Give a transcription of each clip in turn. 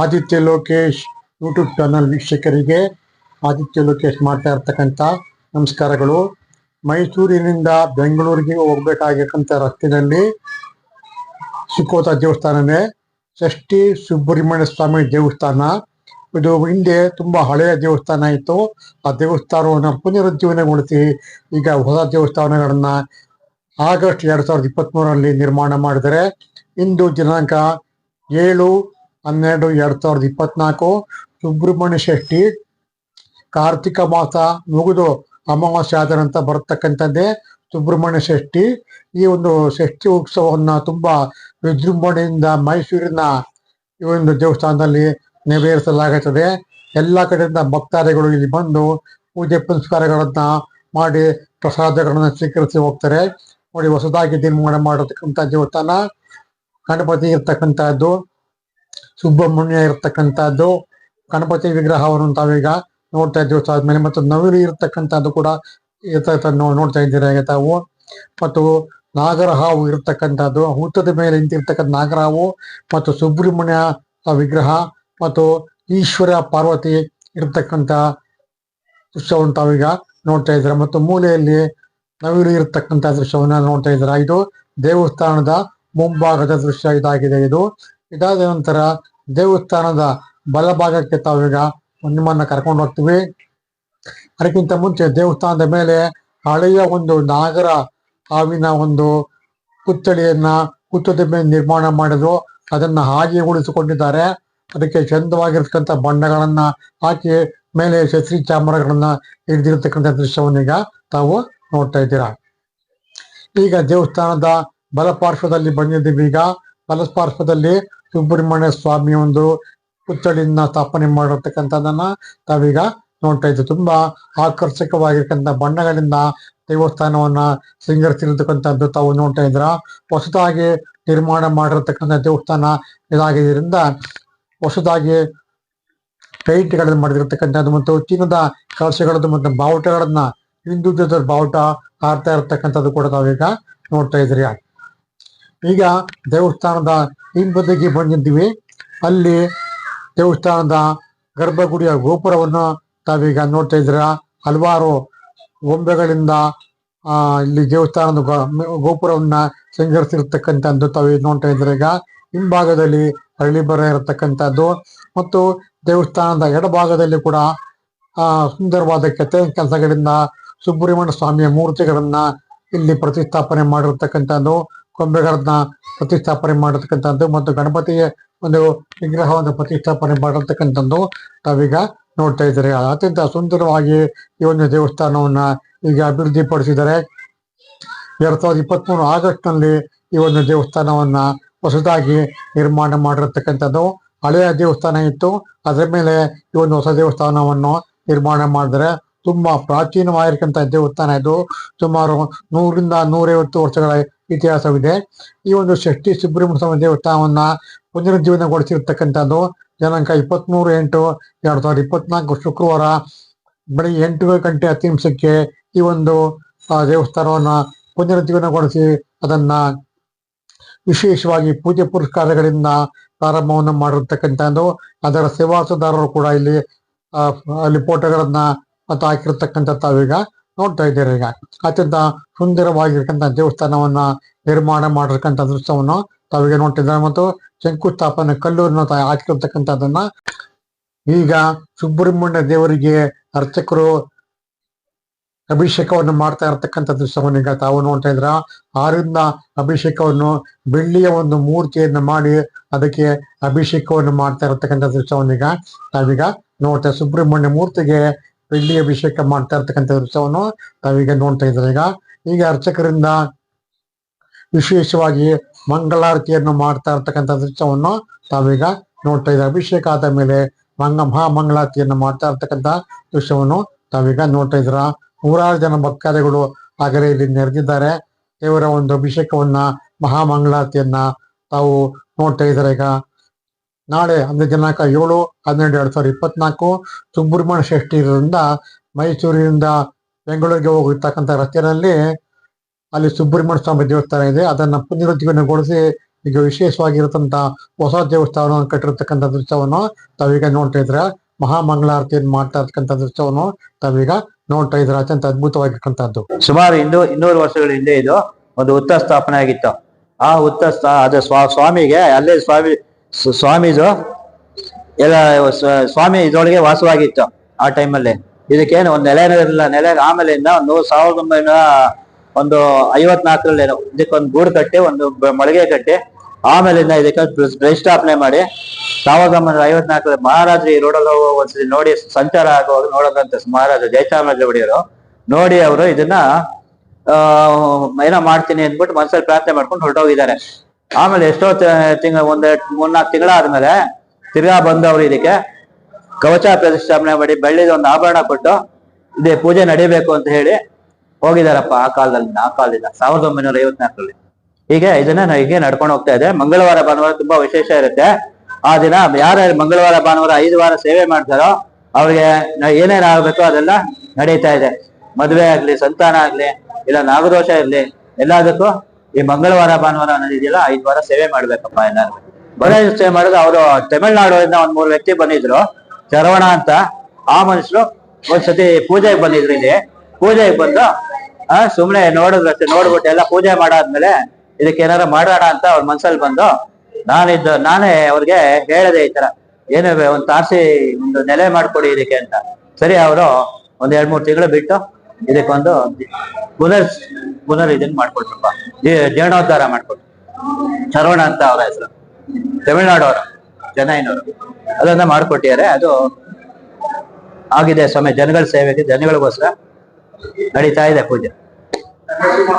Aditya Lokesh YouTube channel ವೀಕ್ಷಕರಿಗೆ ಆದಿತ್ಯ ಲೋಕೇಶ್ ಮಾಡ್ತಾ ಇರ್ತಕ್ಕಂಥ ನಮಸ್ಕಾರಗಳು. ಮೈಸೂರಿನಿಂದ ಬೆಂಗಳೂರಿಗೆ ಹೋಗ್ಬೇಕಾಗಿರ್ತಕ್ಕಂಥ ರಸ್ತೆಯಲ್ಲಿ ಸುಕೋತ ದೇವಸ್ಥಾನನೇ ಷಷ್ಠಿ ಸುಬ್ರಹ್ಮಣ್ಯ ಸ್ವಾಮಿ ದೇವಸ್ಥಾನ. ಇದು ಹಿಂದೆ ತುಂಬಾ ಹಳೆಯ ದೇವಸ್ಥಾನ ಇತ್ತು. ಆ ದೇವಸ್ಥಾನವನ್ನು ಪುನರುಜ್ಜೀವನಗೊಳಿಸಿ ಈಗ ಹೊಸ ದೇವಸ್ಥಾನಗಳನ್ನ ಆಗಸ್ಟ್ ಎರಡ್ ಸಾವಿರದ ಇಪ್ಪತ್ತ್ ನಿರ್ಮಾಣ ಮಾಡಿದರೆ ಇಂದು ದಿನಾಂಕ ಏಳು ಹನ್ನೆರಡು, ಎರಡ್ ಸಾವಿರದ ಇಪ್ಪತ್ನಾಲ್ಕು ಸುಬ್ರಹ್ಮಣ್ಯ ಷಷ್ಠಿ ಕಾರ್ತಿಕ ಮಾಸ ಮುಗಿದು ಅಮಾವಾಸ್ಯೆ ಆದ ನಂತರ ಬರತಕ್ಕಂಥದ್ದೇ ಸುಬ್ರಹ್ಮಣ್ಯ ಷಷ್ಠಿ ಈ ಒಂದು ಷಷ್ಠಿ ಉತ್ಸವವನ್ನ ತುಂಬಾ ವಿಜೃಂಭಣೆಯಿಂದ ಮೈಸೂರಿನ ಈ ಒಂದು ದೇವಸ್ಥಾನದಲ್ಲಿ ನೆರವೇರಿಸಲಾಗುತ್ತದೆ. ಎಲ್ಲ ಕಡೆಯಿಂದ ಭಕ್ತಾದಿಗಳು ಇಲ್ಲಿ ಬಂದು ಪೂಜೆ ಪುನಸ್ಕಾರಗಳನ್ನ ಮಾಡಿ ಪ್ರಸಾದಗಳನ್ನ ಸ್ವೀಕರಿಸಿ ಹೋಗ್ತಾರೆ. ನೋಡಿ, ಹೊಸದಾಗಿ ನಿರ್ಮಾಣ ಮಾಡತಕ್ಕಂಥ ದೇವಸ್ಥಾನ, ಗಣಪತಿ ಇರ್ತಕ್ಕಂಥದ್ದು. ಸುಬ್ರಹ್ಮಣ್ಯ ಇರತಕ್ಕಂಥದ್ದು, ಗಣಪತಿ ವಿಗ್ರಹವನ್ನು ತಾವೀಗ ನೋಡ್ತಾ ಇದ್ದೀವಿ. ಆದ್ಮೇಲೆ ಮತ್ತು ನವಿಲು ಇರತಕ್ಕಂಥದ್ದು ಕೂಡ ಇರ್ತಾ ನೋಡ್ತಾ ಇದ್ದೀರಾ ತಾವು. ಮತ್ತು ನಾಗರಹಾವು ಹಾವು ಇರ್ತಕ್ಕಂಥದ್ದು, ಹುತ್ತದ ಮೇಲೆ ನಿಂತಿರ್ತಕ್ಕಂಥ ನಾಗರ ಹಾವು ಮತ್ತು ಸುಬ್ರಹ್ಮಣ್ಯ ವಿಗ್ರಹ ಮತ್ತು ಈಶ್ವರ ಪಾರ್ವತಿ ಇರ್ತಕ್ಕಂಥ ದೃಶ್ಯವನ್ನು ತಾವೀಗ ನೋಡ್ತಾ ಇದ್ದೀರಾ. ಮತ್ತು ಮೂಲೆಯಲ್ಲಿ ನವಿಲು ಇರತಕ್ಕಂಥ ದೃಶ್ಯವನ್ನ ನೋಡ್ತಾ ಇದ್ದೀರಾ. ಇದು ದೇವಸ್ಥಾನದ ಮುಂಭಾಗದ ದೃಶ್ಯ ಇದಾಗಿದೆ ಇದು. ಇದಾದ ನಂತರ ದೇವಸ್ಥಾನದ ಬಲಭಾಗಕ್ಕೆ ತಾವೀಗ ನಿಮ್ಮನ್ನ ಕರ್ಕೊಂಡು ಹೋಗ್ತೀವಿ. ಅದಕ್ಕಿಂತ ಮುಂಚೆ ದೇವಸ್ಥಾನದ ಮೇಲೆ ಹಳೆಯ ಒಂದು ನಾಗರ ಹಾವಿನ ಒಂದು ಪುತ್ಥಳಿಯನ್ನ ಹುತ್ತದ ಮೇಲೆ ನಿರ್ಮಾಣ ಮಾಡಿದ್ರು. ಅದನ್ನ ಹಾಗೆ ಉಳಿಸಿಕೊಂಡಿದ್ದಾರೆ. ಅದಕ್ಕೆ ಚಂದವಾಗಿರ್ತಕ್ಕಂಥ ಬಣ್ಣಗಳನ್ನ ಹಾಕಿ ಮೇಲೆ ಶಸ್ತ್ರಿ ಚಾಮರಗಳನ್ನ ಹಿಡಿದಿರ್ತಕ್ಕಂಥ ದೃಶ್ಯವನ್ನೀಗ ತಾವು ನೋಡ್ತಾ ಇದ್ದೀರಾ. ಈಗ ದೇವಸ್ಥಾನದ ಬಲಪಾರ್ಶ್ವದಲ್ಲಿ ಬಂದಿದ್ದೀವಿ ಈಗ. ಬಲಪಾರ್ಶ್ವದಲ್ಲಿ ಸುಬ್ರಹ್ಮಣ್ಯ ಸ್ವಾಮಿ ಒಂದು ಪುತ್ಥಳಿಯನ್ನ ಸ್ಥಾಪನೆ ಮಾಡಿರ್ತಕ್ಕಂಥದ್ದನ್ನ ತಾವೀಗ ನೋಡ್ತಾ ಇದ್ದೀವಿ. ತುಂಬಾ ಆಕರ್ಷಕವಾಗಿರ್ತಕ್ಕಂಥ ಬಣ್ಣಗಳಿಂದ ದೇವಸ್ಥಾನವನ್ನ ಸಿಂಗರಿಸಿರ್ತಕ್ಕಂಥದ್ದು ತಾವು ನೋಡ್ತಾ ಇದ್ರ ಹೊಸದಾಗಿ ನಿರ್ಮಾಣ ಮಾಡಿರ್ತಕ್ಕಂಥ ದೇವಸ್ಥಾನ ಇದಾಗಿದ್ದರಿಂದ ಹೊಸದಾಗಿ ಪೇಂಟ್ಗಳನ್ನು ಮಾಡಿರ್ತಕ್ಕಂಥದ್ದು ಮತ್ತು ಚಿನ್ನದ ಕಲಶಗಳದ್ದು ಮತ್ತು ಬಾವುಟಗಳನ್ನ ಹಿಂದುತ್ವದ ಬಾವುಟ ಹಾರ್ತಾ ಇರತಕ್ಕಂಥದ್ದು ಕೂಡ ತಾವೀಗ ನೋಡ್ತಾ ಇದ್ರಿ ಈಗ ದೇವಸ್ಥಾನದ ಹಿಂಬದಿಗೆ ಬಂದಿದ್ದೀವಿ. ಅಲ್ಲಿ ದೇವಸ್ಥಾನದ ಗರ್ಭಗುಡಿಯ ಗೋಪುರವನ್ನು ತಾವೀಗ ನೋಡ್ತಾ ಇದ್ರ ಹಲವಾರು ಗೊಂಬೆಗಳಿಂದ ಇಲ್ಲಿ ದೇವಸ್ಥಾನದ ಗೋಪುರವನ್ನ ಶೃಂಗರಿಸಿರ್ತಕ್ಕಂಥದ್ದು ತಾವು ನೋಡ್ತಾ ಇದ್ರೆ ಈಗ ಹಿಂಭಾಗದಲ್ಲಿ ಹಳ್ಳಿ ಬರ ಇರತಕ್ಕಂಥದ್ದು ಮತ್ತು ದೇವಸ್ಥಾನದ ಎಡಭಾಗದಲ್ಲಿ ಕೂಡ, ಆ, ಸುಂದರವಾದ ಕೆತ್ತ ಕೆಲಸಗಳಿಂದ ಸುಬ್ರಹ್ಮಣ್ಯ ಸ್ವಾಮಿಯ ಮೂರ್ತಿಗಳನ್ನ ಇಲ್ಲಿ ಪ್ರತಿಷ್ಠಾಪನೆ ಮಾಡಿರ್ತಕ್ಕಂಥದ್ದು. ಕೊಂಬೆಗಳನ್ನ ಪ್ರತಿಷ್ಠಾಪನೆ ಮಾಡತಕ್ಕಂಥದ್ದು ಮತ್ತು ಗಣಪತಿಯ ಒಂದು ವಿಗ್ರಹವನ್ನು ಪ್ರತಿಷ್ಠಾಪನೆ ಮಾಡಿರ್ತಕ್ಕಂಥದ್ದು ತಾವೀಗ ನೋಡ್ತಾ ಇದ್ದಾರೆ. ಅತ್ಯಂತ ಸುಂದರವಾಗಿ ಈ ಒಂದು ದೇವಸ್ಥಾನವನ್ನ ಈಗ ಅಭಿವೃದ್ಧಿ ಪಡಿಸಿದ್ದಾರೆ ಎರಡ್ ಸಾವಿರದ ಇಪ್ಪತ್ತ್ ಮೂರು ಆಗಸ್ಟ್ನಲ್ಲಿ ಈ ಒಂದು ದೇವಸ್ಥಾನವನ್ನ ಹೊಸದಾಗಿ ನಿರ್ಮಾಣ ಮಾಡಿರತಕ್ಕಂಥದ್ದು. ಹಳೆಯ ದೇವಸ್ಥಾನ ಇತ್ತು. ಅದರ ಮೇಲೆ ಈ ಒಂದು ಹೊಸ ದೇವಸ್ಥಾನವನ್ನು ನಿರ್ಮಾಣ ಮಾಡಿದರೆ ತುಂಬಾ ಪ್ರಾಚೀನವಾಗಿರ್ತಕ್ಕಂಥ ದೇವಸ್ಥಾನ ಇದು. ಸುಮಾರು ನೂರಿಂದ ನೂರೈವತ್ತು ವರ್ಷಗಳ ಇತಿಹಾಸವಿದೆ. ಈ ಒಂದು ಷಷ್ಠಿ ಸುಬ್ರಹ್ಮಣ್ಯ ಸ್ವಾಮಿ ದೇವಸ್ಥಾನವನ್ನ ಪುನರುಜ್ಜೀವನಗೊಳಿಸಿರ್ತಕ್ಕಂಥದ್ದು. ದಿನಾಂಕ ಇಪ್ಪತ್ಮೂರು ಎಂಟು ಎರಡ್ ಸಾವಿರದ ಇಪ್ಪತ್ನಾಲ್ಕು ಶುಕ್ರವಾರ ಬೆಳಿಗ್ಗೆ ಎಂಟು ಗಂಟೆ ಹತ್ತು ನಿಮಿಷಕ್ಕೆ ಈ ಒಂದು ದೇವಸ್ಥಾನವನ್ನ ಪುನರುಜ್ಜೀವನಗೊಳಿಸಿ ಅದನ್ನ ವಿಶೇಷವಾಗಿ ಪೂಜೆ ಪುರಸ್ಕಾರಗಳಿಂದ ಪ್ರಾರಂಭವನ್ನು ಮಾಡಿರ್ತಕ್ಕಂಥದ್ದು. ಅದರ ಸೇವಾಸದಾರರು ಕೂಡ ಇಲ್ಲಿ ಫೋಟೋಗಳನ್ನ ಮತ್ತು ಹಾಕಿರ್ತಕ್ಕಂಥ ತಾವೀಗ ನೋಡ್ತಾ ಇದ್ದೀರ ಈಗ. ಅತ್ಯಂತ ಸುಂದರವಾಗಿರ್ತಕ್ಕಂಥ ದೇವಸ್ಥಾನವನ್ನ ನಿರ್ಮಾಣ ಮಾಡಿರ್ತಕ್ಕಂಥ ದೃಶ್ಯವನ್ನು ತಾವೀಗ ನೋಡ್ತಿದ್ದಾರೆ ಮತ್ತು ಶಂಕುಸ್ಥಾಪನೆ ಕಲ್ಲೂರಿನ ಹಾಕಿರ್ತಕ್ಕಂಥದ್ದನ್ನ ಈಗ ಸುಬ್ರಹ್ಮಣ್ಯ ದೇವರಿಗೆ ಅರ್ಚಕರು ಅಭಿಷೇಕವನ್ನು ಮಾಡ್ತಾ ಇರತಕ್ಕಂಥ ದೃಶ್ಯವನ್ನು ಈಗ ತಾವು ನೋಡ್ತಾ ಇದ್ರ. ಆರಿಂದ ಅಭಿಷೇಕವನ್ನು ಬೆಳ್ಳಿಯ ಒಂದು ಮೂರ್ತಿಯನ್ನ ಮಾಡಿ ಅದಕ್ಕೆ ಅಭಿಷೇಕವನ್ನು ಮಾಡ್ತಾ ಇರತಕ್ಕಂಥ ದೃಶ್ಯವನ್ನು ಈಗ ತಾವೀಗ ನೋಡ್ತಾ ಸುಬ್ರಹ್ಮಣ್ಯ ಮೂರ್ತಿಗೆ ಬೆಳ್ಳಿ ಅಭಿಷೇಕ ಮಾಡ್ತಾ ಇರ್ತಕ್ಕಂಥ ದೃಶ್ಯವನ್ನು ತಾವೀಗ ನೋಡ್ತಾ ಇದ್ದಾರೆ. ಈಗ ಈಗ ಅರ್ಚಕರಿಂದ ವಿಶೇಷವಾಗಿ ಮಂಗಳಾರತಿಯನ್ನು ಮಾಡ್ತಾ ಇರ್ತಕ್ಕಂಥ ದೃಶ್ಯವನ್ನು ತಾವೀಗ ನೋಡ್ತಾ ಇದ್ದಾರೆ. ಅಭಿಷೇಕ ಆದ ಮೇಲೆ ಮಂಗ, ಮಹಾಮಂಗಳಾರತಿಯನ್ನು ಮಾಡ್ತಾ ಇರ್ತಕ್ಕಂಥ ದೃಶ್ಯವನ್ನು ತಾವೀಗ ನೋಡ್ತಾ ಇದ್ರ ನೂರಾರು ಜನ ಭಕ್ತಾದಿಗಳು ಆಗಲೇ ಇಲ್ಲಿ ನೆರೆದಿದ್ದಾರೆ. ದೇವರ ಒಂದು ಅಭಿಷೇಕವನ್ನ, ಮಹಾಮಂಗಳಾರತಿಯನ್ನ ತಾವು ನೋಡ್ತಾ ಇದ್ದಾರೆ. ಈಗ ನಾಳೆ ಅಂದ್ರೆ ದಿನಾಂಕ ಏಳು, ಹನ್ನೆರಡು ಎರಡ್ ಸಾವಿರದ ಇಪ್ಪತ್ನಾಲ್ಕು ಸುಬ್ರಹ್ಮಣ್ಯ ಷಷ್ಠಿ ಇರೋದ್ರಿಂದ ಮೈಸೂರಿನಿಂದ ಬೆಂಗಳೂರಿಗೆ ಹೋಗಿರ್ತಕ್ಕಂಥ ರಸ್ತೆಯಲ್ಲಿ ಅಲ್ಲಿ ಸುಬ್ರಹ್ಮಣ್ಯ ಸ್ವಾಮಿ ದೇವಸ್ಥಾನ ಇದೆ. ಅದನ್ನ ಪುನರುಜ್ಜೀವನಗೊಳಿಸಿ ಈಗ ವಿಶೇಷವಾಗಿರತಕ್ಕಂಥ ಹೊಸ ದೇವಸ್ಥಾನವನ್ನು ಕಟ್ಟಿರ್ತಕ್ಕಂಥ ದೃಶ್ಯವನ್ನು ತಾವೀಗ ನೋಡ್ತಾ ಇದ್ರೆ ಮಹಾಮಂಗಳಾರತಿಯನ್ನು ಮಾಡ್ತಾ ಇರ್ತಕ್ಕಂಥ ದೃಶ್ಯವನ್ನು ತಾವೀಗ ನೋಡ್ತಾ ಇದ್ರೆ ಅತ್ಯಂತ ಅದ್ಭುತವಾಗಿರ್ತಕ್ಕಂಥದ್ದು. ಸುಮಾರು ಇನ್ನೂ ಇನ್ನೂರು ವರ್ಷಗಳ ಹಿಂದೆ ಇದು ಒಂದು ಹುತ್ತ ಸ್ಥಾಪನೆ ಆಗಿತ್ತು ಆ ಉತ್ತ ಅದ ಸ್ವಾಮಿಗೆ ಅಲ್ಲೇ ಸ್ವಾಮಿ ಸ್- ಸ್ವಾಮಿದು ಎಲ್ಲ ಸ್ವಾಮಿ ಇದ್ರೊಳಗೆ ವಾಸವಾಗಿತ್ತು ಆ ಟೈಮಲ್ಲಿ. ಇದಕ್ಕೇನು ಒಂದು ನೆಲೆ ಇರಲಿಲ್ಲ. ನೆಲೆ ಆಮೇಲಿಂದ ಒಂದು ಸಾವಿರದ ಒಂಬೈನೂರ ಒಂದು ಐವತ್ನಾಲ್ಕರಲ್ಲಿ ಇದಕ್ಕೊಂದು ಗೂಡು ಕಟ್ಟಿ, ಒಂದು ಮಳಿಗೆ ಕಟ್ಟಿ, ಆಮೇಲಿಂದ ಇದಕ್ಕೆ ಪ್ರ- ಪ್ರತಿಷ್ಠಾಪನೆ ಮಾಡಿ, ಸಾವಿರದ ಒಂಬೈನೂರ ಐವತ್ನಾಲ್ಕರಲ್ಲಿ ಮಹಾರಾಜರು ಈ ರೋಡಲ್ಲಿ ಹೋಗೋ ಒಂದ್ಸರಿ ನೋಡಿ, ಸಂಚಾರ ಆಗುವಾಗ ನೋಡೋದಂತ ಮಹಾರಾಜ ಜಯಚಾಮರಾಜ ಒಡೆಯರು. ನೋಡಿ ಅವರು ಇದನ್ನ ಏನೋ ಮಾಡ್ತೀನಿ ಅಂದ್ಬಿಟ್ಟು ಮನಸ್ಸಲ್ಲಿ ಪ್ರಾರ್ಥನೆ ಮಾಡ್ಕೊಂಡು ಹೊರಟೋಗಿದ್ದಾರೆ. ಆಮೇಲೆ ಎಷ್ಟೋ ತಿಂಗಳ ಒಂದು ಮೂರ್ನಾಲ್ಕು ತಿಂಗಳಾದ್ಮೇಲೆ ತಿರ್ಗಾ ಬಂದವರು ಇದಕ್ಕೆ. ಕವಚ ಪ್ರತಿಷ್ಠಾಪನೆ ಮಾಡಿ ಬೆಳ್ಳಿದ ಒಂದು ಆಭರಣ ಕೊಟ್ಟು ಇದೇ ಪೂಜೆ ನಡೀಬೇಕು ಅಂತ ಹೇಳಿ ಹೋಗಿದಾರಪ್ಪ ಆ ಕಾಲದಲ್ಲಿ, ಆ ಕಾಲದಿಂದ ಸಾವಿರದ ಒಂಬೈನೂರ ಐವತ್ನಾಲ್ಕರಲ್ಲಿ. ಹೀಗೆ ಇದನ್ನ ಹೀಗೆ ನಡ್ಕೊಂಡು ಹೋಗ್ತಾ ಇದೆ. ಮಂಗಳವಾರ, ಭಾನುವಾರ ತುಂಬಾ ವಿಶೇಷ ಇರುತ್ತೆ. ಆ ದಿನ ಯಾರು ಮಂಗಳವಾರ, ಭಾನುವಾರ ಐದು ವಾರ ಸೇವೆ ಮಾಡ್ತಾರೋ ಅವ್ರಿಗೆ ಏನೇನ್ ಆಗ್ಬೇಕೋ ಅದೆಲ್ಲ ನಡೀತಾ ಇದೆ. ಮದುವೆ ಆಗ್ಲಿ, ಸಂತಾನ ಆಗ್ಲಿ, ಇಲ್ಲ ನಾಗದೋಷ ಇರ್ಲಿ, ಎಲ್ಲದಕ್ಕೂ ಈ ಮಂಗಳವಾರ, ಭಾನುವಾರ ಅನ್ನೋದಿದೆಯಲ್ಲ ಐದು ವಾರ ಸೇವೆ ಮಾಡ್ಬೇಕಪ್ಪ ಎಲ್ಲಾರು. ಬರೋ ಸೇವೆ ಮಾಡಿದ್ರೆ ಅವರು ತಮಿಳ್ನಾಡಿಂದ ಒಂದ್ ಮೂರು ವ್ಯಕ್ತಿ ಬಂದಿದ್ರು ಚರವಣ ಅಂತ, ಆ ಮನುಷ್ಯರು ಒಂದ್ಸತಿ ಪೂಜೆಗೆ ಬಂದಿದ್ರು ಇಲ್ಲಿ. ಪೂಜೆಗೆ ಬಂದು, ಆ, ಸುಮ್ನೆ ನೋಡಿದ್ರು ಅಷ್ಟೇ, ನೋಡ್ಬಿಟ್ಟು ಎಲ್ಲ ಪೂಜೆ ಮಾಡಾದ್ಮೇಲೆ ಇದಕ್ಕೆ ಏನಾರ ಮಾಡೋಣ ಅಂತ ಅವ್ರ ಮನ್ಸಲ್ಲಿ ಬಂದು, ನಾನಿದ್ದು, ನಾನೇ ಅವ್ರಿಗೆ ಹೇಳಿದೆ ಈ ತರ, ಏನೇ ಒಂದ್ ತಾಸಿ ಒಂದು ನೆಲೆ ಮಾಡ್ಕೊಡಿ ಇದಕ್ಕೆ ಅಂತ. ಸರಿ, ಅವರು ಒಂದ್ ಎರಡ್ ಮೂರ್ ತಿಂಗಳು ಬಿಟ್ಟು ಇದಕ್ಕೊಂದು ಪುನರ್ ಪುನರ್ ಇದನ್ನ ಮಾಡ್ಕೊಟ್ರಪ್ಪ. ಜೀರ್ಣೋದ್ಧಾರ ಮಾಡ್ಕೊಟ್ರು. ಶರವಣ ಅಂತ ಅವರ ಹೆಸರು. ತಮಿಳ್ನಾಡು ಅವರು, ಚೆನ್ನೈನವರು. ಅದನ್ನ ಮಾಡ್ಕೊಟ್ಟಿದ್ದಾರೆ. ಅದು ಆಗಿದೆ ಸ್ವಾಮಿ, ಜನಗಳ ಸೇವೆಗೆ ಜನಗಳಿಗೋಸ್ಕರ ನಡೀತಾ ಇದೆ ಪೂಜೆ.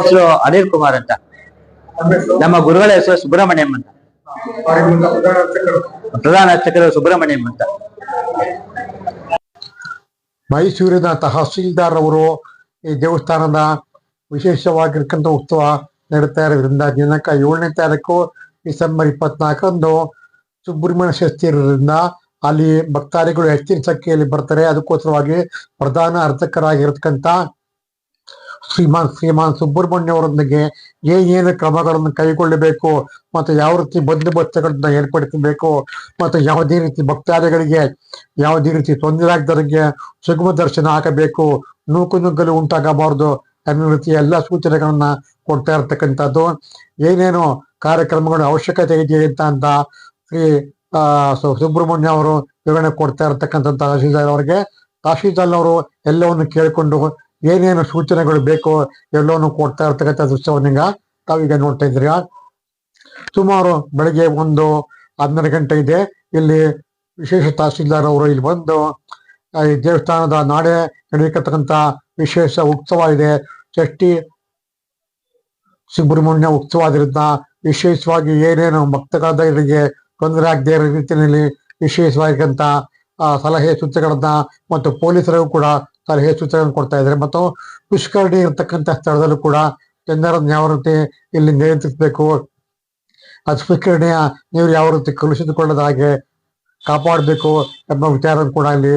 ಹೆಸರು ಅನಿಲ್ ಕುಮಾರ್ ಅಂತ. ನಮ್ಮ ಗುರುಗಳ ಹೆಸರು ಸುಬ್ರಹ್ಮಣ್ಯಂ ಅಂತ. ಪ್ರಧಾನ ಅರ್ಚಕರು ಸುಬ್ರಹ್ಮಣ್ಯಂ ಅಂತ. ಮೈಸೂರಿನ ತಹಸೀಲ್ದಾರ್ ಅವರು ಈ ದೇವಸ್ಥಾನದ ವಿಶೇಷವಾಗಿರ್ತಕ್ಕಂಥ ಉತ್ಸವ ನಡೀತಾ ಇರೋದ್ರಿಂದ ದಿನಾಂಕ ಏಳನೇ ತಾರೀಕು ಡಿಸೆಂಬರ್ ಇಪ್ಪತ್ನಾಲ್ಕರಂದು ಸುಬ್ರಹ್ಮಣ್ಯ ಷಷ್ಠಿ ಇರೋದ್ರಿಂದ ಅಲ್ಲಿ ಭಕ್ತಾದಿಗಳು ಹೆಚ್ಚಿನ ಸಂಖ್ಯೆಯಲ್ಲಿ ಬರ್ತಾರೆ. ಅದಕ್ಕೋಸ್ಕರವಾಗಿ ಪ್ರಧಾನ ಅರ್ಚಕರಾಗಿರ್ತಕ್ಕಂಥ ಶ್ರೀಮಾನ್ ಶ್ರೀಮಾನ್ ಸುಬ್ರಹ್ಮಣ್ಯ ಅವರೊಂದಿಗೆ ಏನೇನು ಕ್ರಮಗಳನ್ನು ಕೈಗೊಳ್ಳಬೇಕು ಮತ್ತು ಯಾವ ರೀತಿ ಬಂದೋಬಸ್ತುಗಳನ್ನ ಏರ್ಪಡಿಸಬೇಕು ಮತ್ತು ಯಾವುದೇ ರೀತಿ ಭಕ್ತಾದಿಗಳಿಗೆ ಯಾವುದೇ ರೀತಿ ತೊಂದರೆ ಆಗದವರಿಗೆ ಸುಗಮ ದರ್ಶನ ಆಗಬೇಕು, ನೂಕು ನುಗ್ಗಲು ಉಂಟಾಗಬಾರದು ಅನ್ನೋ ರೀತಿ ಎಲ್ಲ ಸೂಚನೆಗಳನ್ನ ಕೊಡ್ತಾ ಇರ್ತಕ್ಕಂಥದ್ದು. ಏನೇನು ಕಾರ್ಯಕ್ರಮಗಳ ಅವಶ್ಯಕತೆ ಇದೆ ಅಂತ ಅಂತ ಶ್ರೀ ಸುಬ್ರಹ್ಮಣ್ಯ ಅವರು ವಿವರಣೆ ಕೊಡ್ತಾ ಇರ್ತಕ್ಕಂಥ ತಹಶೀಲ್ದಾರ್ ಅವರಿಗೆ. ತಹಶೀಲ್ದಾರ್ ಅವರು ಎಲ್ಲವನ್ನು ಕೇಳಿಕೊಂಡು ಏನೇನು ಸೂಚನೆಗಳು ಬೇಕೋ ಎಲ್ಲವನ್ನು ಕೊಡ್ತಾ ಇರ್ತಕ್ಕಂಥ ದೃಶ್ಯವನ್ನ ತಾವೀಗ ನೋಡ್ತಾ ಇದ್ದೀರಾ? ಸುಮಾರು ಬೆಳಗ್ಗೆ ಒಂದು ಹನ್ನೆರಡು ಗಂಟೆ ಇದೆ. ಇಲ್ಲಿ ವಿಶೇಷ ತಹಸೀಲ್ದಾರ್ ಅವರು ಇಲ್ಲಿ ಬಂದು ಈ ದೇವಸ್ಥಾನದ ನಾಳೆ ನಡೆಯತಕ್ಕಂತ ವಿಶೇಷ ಉತ್ಸವ ಇದೆ. ಷಷ್ಠಿ ಸುಬ್ರಹ್ಮಣ್ಯ ಉತ್ಸವ ಆದ್ರಿಂದ ವಿಶೇಷವಾಗಿ ಏನೇನು ಭಕ್ತಗಾರರಿಗೆ ತೊಂದರೆ ಆಗದೆ ಇರೋ ರೀತಿಯಲ್ಲಿ ವಿಶೇಷವಾಗಿರ್ತಕ್ಕಂಥ ಸಲಹೆ ಸೂಚನೆಗಳನ್ನ ಮತ್ತು ಪೊಲೀಸರಿಗೂ ಕೂಡ ಸಲಹೆ ಸೂಚನೆಗಳನ್ನು ಕೊಡ್ತಾ ಇದ್ದಾರೆ. ಮತ್ತು ಪುಷ್ಕರಣಿ ಇರತಕ್ಕಂಥ ಸ್ಥಳದಲ್ಲೂ ಕೂಡ ಜನರನ್ನು ಯಾವ ರೀತಿ ಇಲ್ಲಿ ನಿಯಂತ್ರಿಸಬೇಕು. ಅದು ಪುಷ್ಕರಣಿಯ ನೀರು ಯಾವ ರೀತಿ ಕಲುಷಿತಗೊಳ್ಳದ ಹಾಗೆ ಕಾಪಾಡಬೇಕು ಎಂಬ ವಿಚಾರ ಕೂಡ ಇಲ್ಲಿ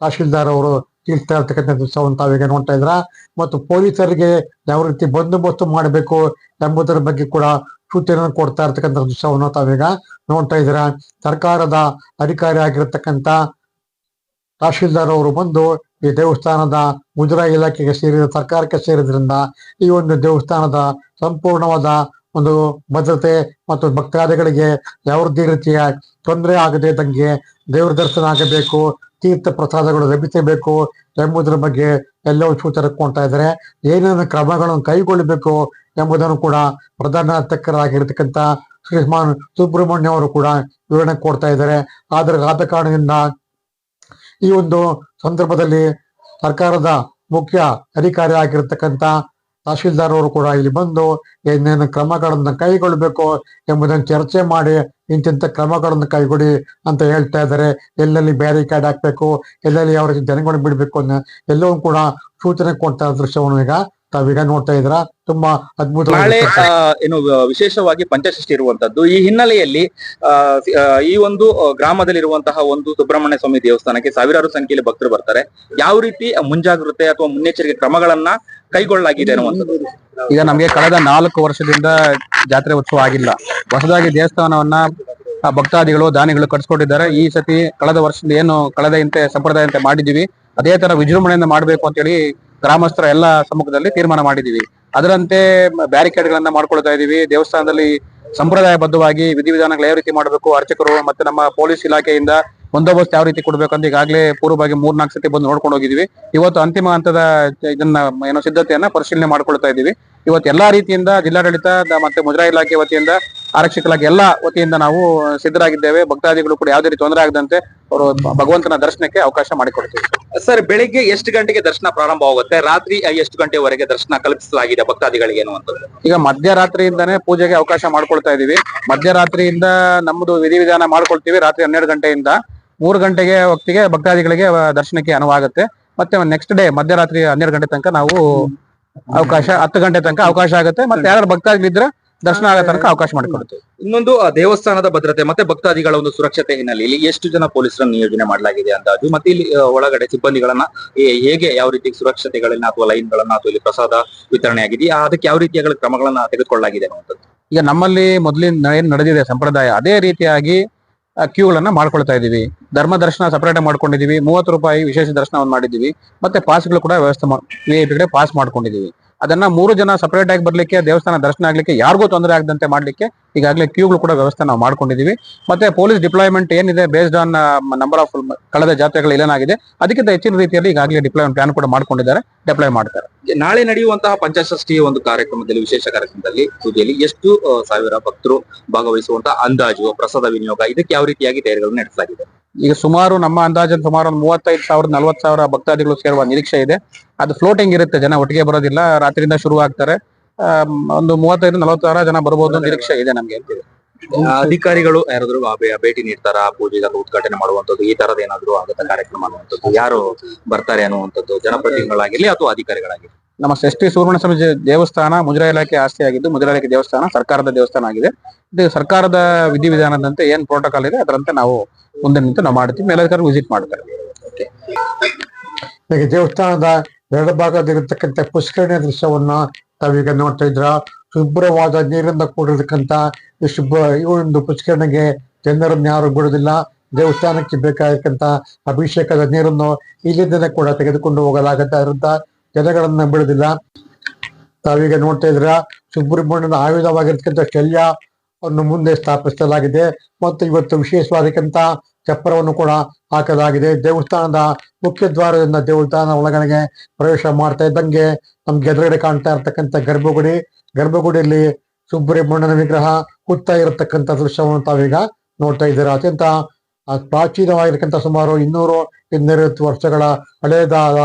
ತಹಶೀಲ್ದಾರ್ ಅವರು ತಿಳಿಸ್ತಾ ಇರ್ತಕ್ಕಂಥ ದೃಶ್ಯವನ್ನು ತಾವೀಗ ನೋಡ್ತಾ ಇದ್ರ ಮತ್ತು ಪೊಲೀಸರಿಗೆ ಯಾವ ರೀತಿ ಬಂದೋಬಸ್ತು ಮಾಡಬೇಕು ಎಂಬುದರ ಬಗ್ಗೆ ಕೂಡ ಸೂಚನೆ ಕೊಡ್ತಾ ಇರ್ತಕ್ಕಂಥ ದೃಶ್ಯವನ್ನು ತಾವೀಗ ನೋಡ್ತಾ ಇದ್ದೀರಾ. ಸರ್ಕಾರದ ಅಧಿಕಾರಿ ಆಗಿರತಕ್ಕಂತ ತಹಶೀಲ್ದಾರ್ ಅವರು ಬಂದು ಈ ದೇವಸ್ಥಾನದ ಮುಜರಾ ಇಲಾಖೆಗೆ ಸೇರಿದ ಸರ್ಕಾರಕ್ಕೆ ಸೇರಿದ್ರಿಂದ ಈ ಒಂದು ದೇವಸ್ಥಾನದ ಸಂಪೂರ್ಣವಾದ ಒಂದು ಭದ್ರತೆ ಮತ್ತು ಭಕ್ತಾದಿಗಳಿಗೆ ಯಾವುದೇ ರೀತಿಯ ತೊಂದರೆ ಆಗದೆ ಇದ್ದಂಗೆ ದೇವರ ದರ್ಶನ ಆಗಬೇಕು, ತೀರ್ಥ ಪ್ರಸಾದಗಳು ಲಭಿಸಬೇಕು ಎಂಬುದರ ಬಗ್ಗೆ ಎಲ್ಲವೂ ಸೂಚನೆ ಕೊಡ್ತಾ ಇದ್ದಾರೆ. ಏನೇನು ಕ್ರಮಗಳನ್ನು ಕೈಗೊಳ್ಳಬೇಕು ಎಂಬುದನ್ನು ಕೂಡ ಪ್ರಧಾನ ಅಧ್ಯಕ್ಷರಾಗಿರ್ತಕ್ಕಂಥ ಶ್ರೀಮಾನ್ ಸುಬ್ರಹ್ಮಣ್ಯ ಅವರು ಕೂಡ ವಿವರಣೆ ಕೊಡ್ತಾ ಇದ್ದಾರೆ. ಆದರೆ ಆದ ಈ ಒಂದು ಸಂದರ್ಭದಲ್ಲಿ ಸರ್ಕಾರದ ಮುಖ್ಯ ಅಧಿಕಾರಿ ಆಗಿರತಕ್ಕಂತ ತಹಶೀಲ್ದಾರ್ ಅವರು ಕೂಡ ಇಲ್ಲಿ ಬಂದು ಏನೇನು ಕ್ರಮಗಳನ್ನು ಕೈಗೊಳ್ಳಬೇಕು ಎಂಬುದನ್ನು ಚರ್ಚೆ ಮಾಡಿ ಇಂತಿಂತ ಕ್ರಮಗಳನ್ನು ಕೈಗೊಡಿ ಅಂತ ಹೇಳ್ತಾ ಇದ್ದಾರೆ. ಎಲ್ಲೆಲ್ಲಿ ಬ್ಯಾರಿಕೇಡ್ ಹಾಕ್ಬೇಕು, ಎಲ್ಲೆಲ್ಲಿ ಅವರಿಗೆ ರೀತಿ ಜನಗಳು ಬಿಡಬೇಕು ಅನ್ನೋ ಎಲ್ಲವೂ ಕೂಡ ಸೂಚನೆ ಕೊಡ್ತಾ ದೃಶ್ಯವನ್ನು ಈಗ ತಾವೀಗ ನೋಡ್ತಾ ಇದ್ರ ತುಂಬಾ ನಾಳೆ ಅದ್ಭುತವಾಗಿ ಆ, ಏನು ವಿಶೇಷವಾಗಿ ಪಂಚಷಷ್ಠಿ ಇರುವಂತದ್ದು ಈ ಹಿನ್ನೆಲೆಯಲ್ಲಿ ಈ ಒಂದು ಗ್ರಾಮದಲ್ಲಿರುವಂತಹ ಒಂದು ಸುಬ್ರಹ್ಮಣ್ಯ ಸ್ವಾಮಿ ದೇವಸ್ಥಾನಕ್ಕೆ ಸಾವಿರಾರು ಸಂಖ್ಯೆಯಲ್ಲಿ ಭಕ್ತರು ಬರ್ತಾರೆ. ಯಾವ ರೀತಿ ಮುಂಜಾಗ್ರತೆ ಅಥವಾ ಮುನ್ನೆಚ್ಚರಿಕೆ ಕ್ರಮಗಳನ್ನ ಕೈಗೊಳ್ಳಲಾಗಿದೆ ಅನ್ನುವಂಥದ್ದು? ಈಗ ನಮ್ಗೆ ಕಳೆದ ನಾಲ್ಕು ವರ್ಷದಿಂದ ಜಾತ್ರೆ ಉತ್ಸವ ಆಗಿಲ್ಲ. ಹೊಸದಾಗಿ ದೇವಸ್ಥಾನವನ್ನ ಭಕ್ತಾದಿಗಳು ದಾನಿಗಳು ಕಟ್ಸ್ಕೊಟ್ಟಿದ್ದಾರೆ. ಈ ಸತಿ ಕಳೆದ ವರ್ಷದಿಂದ ಏನು ಕಳೆದ ಇಂತೆ ಸಂಪ್ರದಾಯಂತೆ ಮಾಡಿದೀವಿ ಅದೇ ತರ ವಿಜೃಂಭಣೆಯಿಂದ ಮಾಡಬೇಕು ಅಂತೇಳಿ ಗ್ರಾಮಸ್ಥರ ಎಲ್ಲ ಸಮ್ಮುಖದಲ್ಲಿ ತೀರ್ಮಾನ ಮಾಡಿದೀವಿ ಅದರಂತೆ ಬ್ಯಾರಿಕೇಡ್ ಗಳನ್ನ ಮಾಡ್ಕೊಳ್ತಾ ಇದೀವಿ ದೇವಸ್ಥಾನದಲ್ಲಿ ಸಂಪ್ರದಾಯಬದ್ಧವಾಗಿ ವಿಧಿವಿಧಾನಗಳು ಯಾವ ರೀತಿ ಮಾಡಬೇಕು, ಅರ್ಚಕರು ಮತ್ತೆ ನಮ್ಮ ಪೊಲೀಸ್ ಇಲಾಖೆಯಿಂದ ಬಂದೋಬಸ್ತ್ ಯಾವ ರೀತಿ ಕೊಡ್ಬೇಕು ಅಂತ ಈಗಾಗಲೇ ಪೂರ್ವವಾಗಿ ಮೂರ್ನಾಲ್ಕು ಸತಿ ಬಂದು ನೋಡ್ಕೊಂಡು ಹೋಗಿದೀವಿ ಇವತ್ತು ಅಂತಿಮ ಹಂತದ ಇದನ್ನ ಏನೋ ಸಿದ್ಧತೆಯನ್ನ ಪರಿಶೀಲನೆ ಮಾಡ್ಕೊಳ್ತಾ ಇದೀವಿ ಇವತ್ತು ಎಲ್ಲಾ ರೀತಿಯಿಂದ ಜಿಲ್ಲಾಡಳಿತ ಮತ್ತೆ ಮುಜರಾ ಇಲಾಖೆ ವತಿಯಿಂದ ಆರಕ್ಷಕರಾಗಿ ಎಲ್ಲಾ ವತಿಯಿಂದ ನಾವು ಸಿದ್ಧರಾಗಿದ್ದೇವೆ. ಭಕ್ತಾದಿಗಳು ಕೂಡ ಯಾವುದೇ ರೀತಿ ತೊಂದರೆ ಆಗದಂತೆ ಅವರು ಭಗವಂತನ ದರ್ಶನಕ್ಕೆ ಅವಕಾಶ ಮಾಡಿಕೊಡ್ತೀವಿ. ಸರ್, ಬೆಳಿಗ್ಗೆ ಎಷ್ಟು ಗಂಟೆಗೆ ದರ್ಶನ ಪ್ರಾರಂಭವಾಗುತ್ತೆ ರಾತ್ರಿ ಎಷ್ಟು ಗಂಟೆವರೆಗೆ ದರ್ಶನ ಕಲ್ಪಿಸಲಾಗಿದೆ ಭಕ್ತಾದಿಗಳಿಗೆ ಅನ್ನುವಂಥದ್ದು ಈಗ ಮಧ್ಯರಾತ್ರಿಯಿಂದಾನೇ ಪೂಜೆಗೆ ಅವಕಾಶ ಮಾಡ್ಕೊಳ್ತಾ ಇದೀವಿ. ಮಧ್ಯರಾತ್ರಿಯಿಂದ ನಮ್ಮದು ವಿಧಿವಿಧಾನ ಮಾಡ್ಕೊಳ್ತೀವಿ. ರಾತ್ರಿ ಹನ್ನೆರಡು ಗಂಟೆಯಿಂದ ಮೂರು ಗಂಟೆಗೆ ಹೊತ್ತಿಗೆ ಭಕ್ತಾದಿಗಳಿಗೆ ದರ್ಶನಕ್ಕೆ ಅನುವಾಗುತ್ತೆ. ಮತ್ತೆ ನೆಕ್ಸ್ಟ್ ಡೇ ಮಧ್ಯರಾತ್ರಿ ಹನ್ನೆರಡು ಗಂಟೆ ತನಕ ನಾವು ಅವಕಾಶ, ಹತ್ತು ಗಂಟೆ ತನಕ ಅವಕಾಶ ಆಗುತ್ತೆ. ಮತ್ತೆ ಯಾರು ಭಕ್ತಾದಿಗಳಿದ್ರೆ ದರ್ಶನ ಆಗೋ ತನಕ ಅವಕಾಶ ಮಾಡಿಕೊಡುತ್ತೇವೆ ಇನ್ನೊಂದು ಆ, ದೇವಸ್ಥಾನದ ಭದ್ರತೆ ಮತ್ತೆ ಭಕ್ತಾದಿಗಳ ಒಂದು ಸುರಕ್ಷತೆ ಹಿನ್ನೆಲೆಯಲ್ಲಿ ಎಷ್ಟು ಜನ ಪೊಲೀಸರನ್ನು ನಿಯೋಜನೆ ಮಾಡಲಾಗಿದೆ ಅಂದಾಜು? ಮತ್ತೆ ಇಲ್ಲಿ ಆ, ಒಳಗಡೆ ಸಿಬ್ಬಂದಿಗಳನ್ನ ಹೇ- ಹೇಗೆ ಯಾವ ರೀತಿ ಸುರಕ್ಷತೆಗಳನ್ನ ಅಥವಾ ಲೈನ್ಗಳನ್ನ ಅಥವಾ ಇಲ್ಲಿ ಪ್ರಸಾದ ವಿತರಣೆ ಆಗಿದೆ? ಆ, ಅದಕ್ಕೆ ಯಾವ ರೀತಿಯ ಕ್ರಮಗಳನ್ನ ತೆಗೆದುಕೊಳ್ಳಲಾಗಿದೆ ಅನ್ನುವಂಥದ್ದು? ಈಗ ನಮ್ಮಲ್ಲಿ ಮೊದಲಿನ ಏನ್ ನಡೆದಿದೆ ಸಂಪ್ರದಾಯ ಅದೇ ರೀತಿಯಾಗಿ ಕ್ಯೂಗಳನ್ನ ಮಾಡ್ಕೊಳ್ತಾ ಇದೀವಿ ಧರ್ಮ ದರ್ಶನ ಸಪರೇಟ್ ಮಾಡ್ಕೊಂಡಿದೀವಿ ಮೂವತ್ತು ರೂಪಾಯಿ ವಿಶೇಷ ದರ್ಶನವನ್ನು ಮಾಡಿದೀವಿ ಮತ್ತೆ ಪಾಸ್ಗಳು ಕೂಡ ವ್ಯವಸ್ಥೆ ವಿ ಐ ಪಾಸ್ ಮಾಡ್ಕೊಂಡಿದೀವಿ ಅದನ್ನ ಮೂರು ಜನ ಸಪರೇಟ್ ಆಗಿ ಬರ್ಲಿಕ್ಕೆ, ದೇವಸ್ಥಾನ ದರ್ಶನ ಆಗ್ಲಿಕ್ಕೆ ಯಾರಿಗೂ ತೊಂದರೆ ಆಗದಂತೆ ಮಾಡ್ಲಿಕ್ಕೆ ಈಗಾಗಲೇ ಕ್ಯೂಗಳು ಕೂಡ ವ್ಯವಸ್ಥೆ ನಾವು ಮಾಡ್ಕೊಂಡಿದೀವಿ. ಮತ್ತೆ ಪೊಲೀಸ್ ಡಿಪ್ಲಾಯ್ಮೆಂಟ್ ಏನಿದೆ ಬೇಸ್ಡ್ ಆನ್ ನಂಬರ್ ಆಫ್ ಕಳೆದ ಜಾತ್ರೆಗಳು ಏನಾಗಿದೆ ಅದಕ್ಕಿಂತ ಹೆಚ್ಚಿನ ರೀತಿಯಲ್ಲಿ ಈಗಾಗಲೇ ಡಿಪ್ಲಾಯ್ಮೆಂಟ್ ಪ್ಲಾನ್ ಕೂಡ ಮಾಡ್ಕೊಂಡಿದ್ದಾರೆ ಡಿಪ್ಲಾಯ್ ಮಾಡ್ತಾರೆ. ನಾಳೆ ನಡೆಯುವಂತಹ ಪಂಚಷಷ್ಠಿ ಒಂದು ಕಾರ್ಯಕ್ರಮದಲ್ಲಿ, ವಿಶೇಷ ಕಾರ್ಯಕ್ರಮದಲ್ಲಿ ಪೂಜೆಯಲ್ಲಿ ಎಷ್ಟು ಸಾವಿರ ಭಕ್ತರು ಭಾಗವಹಿಸುವಂತಹ ಅಂದಾಜು, ಪ್ರಸಾದ ವಿನಿಯೋಗ, ಇದಕ್ಕೆ ಯಾವ ರೀತಿಯಾಗಿ ತಯಾರಿಗಳನ್ನು ನಡೆಸಲಾಗಿದೆ? ಈಗ ಸುಮಾರು ನಮ್ಮ ಅಂದಾಜು ಸುಮಾರು ಒಂದು ಮೂವತ್ತೈದು ಸಾವಿರದ ನಲವತ್ತು ಸಾವಿರ ಭಕ್ತಾದಿಗಳು ಸೇರುವ ನಿರೀಕ್ಷೆ ಇದೆ. ಅದು ಫ್ಲೋಟಿಂಗ್ ಇರುತ್ತೆ ಜನ ಒಟ್ಟಿಗೆ ಬರೋದಿಲ್ಲ ರಾತ್ರಿಯಿಂದ ಶುರು ಆಗ್ತಾರೆ. ಒಂದು ಮೂವತ್ತೈದು ನಲವತ್ತು ಸಾವಿರ ಜನ ಬರಬಹುದು ನಿರೀಕ್ಷೆ ಇದೆ ನಮ್ಗೆ ಅಧಿಕಾರಿಗಳು ಯಾರಾದ್ರೂ ಭೇಟಿ ನೀಡ್ತಾರ? ಪೂಜೆ ಉದ್ಘಾಟನೆ ಮಾಡುವಂತದ್ದು ಈ ತರದ ಏನಾದ್ರು ಆಗುತ್ತೆ ಕಾರ್ಯಕ್ರಮ ಅನ್ನುವಂಥದ್ದು ಯಾರು ಬರ್ತಾರೆ ಅನ್ನುವಂಥದ್ದು ಜನಪ್ರತಿನಿಧಿಗಳಾಗಿರ್ಲಿ ಅಥವಾ ಅಧಿಕಾರಿಗಳಾಗಿರ್ಲಿ? ನಮ್ಮ ಷಷ್ಠಿ ಸುವರ್ಣ ಸಮಿತಿ ದೇವಸ್ಥಾನ ಮುಜರಾಯಿ ಇಲಾಖೆ ಆಸ್ತಿಯಾಗಿದ್ದು ಮುಜರಾಯಿ ಇಲಾಖೆ ದೇವಸ್ಥಾನ ಸರ್ಕಾರದ ದೇವಸ್ಥಾನ ಆಗಿದೆ. ಇದು ಸರ್ಕಾರದ ವಿಧಿವಿಧಾನದಂತೆ ಏನ್ ಪ್ರೋಟೋಕಾಲ್ ಇದೆ ಅದರಂತೆ ನಾವು ಮುಂದೆ ನಿಂತು ನಾವು ಮಾಡ್ತೀವಿ ಮೇಲಧಿಕಾರಿ ವಿಸಿಟ್ ಮಾಡ್ತಾರೆ. ಈಗ ದೇವಸ್ಥಾನದ ಎರಡು ಭಾಗದಲ್ಲಿರತಕ್ಕಂಥ ಪುಷ್ಕರಣಿಯ ದೃಶ್ಯವನ್ನ ತಾವೀಗ ನೋಡ್ತಾ ಇದ್ರ. ಶುಭ್ರವಾದ ನೀರಿಂದ ಕೂಡಿರ್ತಕ್ಕಂಥ ಈ ಈ ಒಂದು ಪುಷ್ಕರಣಿಗೆ ಜನರನ್ನು ಯಾರು ಬಿಡುದಿಲ್ಲ. ದೇವಸ್ಥಾನಕ್ಕೆ ಬೇಕಾಗಿರ್ತಕ್ಕಂಥ ಅಭಿಷೇಕದ ನೀರನ್ನು ಇಲ್ಲಿಂದಲೇ ಕೂಡ ತೆಗೆದುಕೊಂಡು ಹೋಗಲಾಗುತ್ತಾ ಇರುತ್ತ. ಜನಗಳನ್ನ ಬಿಡುದಿಲ್ಲ. ತಾವೀಗ ನೋಡ್ತಾ ಇದ್ರ, ಸುಬ್ರಹ್ಮಣ್ಯನ ಆಯುಧವಾಗಿರ್ತಕ್ಕಂಥ ಶಲ್ಯವನ್ನು ಮುಂದೆ ಸ್ಥಾಪಿಸಲಾಗಿದೆ ಮತ್ತು ಇವತ್ತು ವಿಶೇಷವಾದಕ್ಕಂತ ಚಪ್ಪರವನ್ನು ಕೂಡ ಹಾಕಲಾಗಿದೆ. ದೇವಸ್ಥಾನದ ಮುಖ್ಯ ದ್ವಾರದಿಂದ ದೇವಸ್ಥಾನ ಒಳಗಡೆಗೆ ಪ್ರವೇಶ ಮಾಡ್ತಾ ಇದ್ದಂಗೆ ನಮ್ಗೆ ಎದುರುಗಡೆ ಕಾಣ್ತಾ ಇರತಕ್ಕಂಥ ಗರ್ಭಗುಡಿ. ಗರ್ಭಗುಡಿಯಲ್ಲಿ ಸುಬ್ರಹ್ಮಣ್ಯನ ವಿಗ್ರಹ ಹುತ್ತ ಇರತಕ್ಕಂಥ ದೃಶ್ಯವನ್ನು ತಾವೀಗ ನೋಡ್ತಾ ಇದ್ದೀರಾ. ಅತ್ಯಂತ ಪ್ರಾಚೀನವಾಗಿರ್ತಕ್ಕಂಥ ಸುಮಾರು ಇನ್ನೂರು ಇನ್ನೂರೈವತ್ತು ವರ್ಷಗಳ ಹಳೆಯದಾದ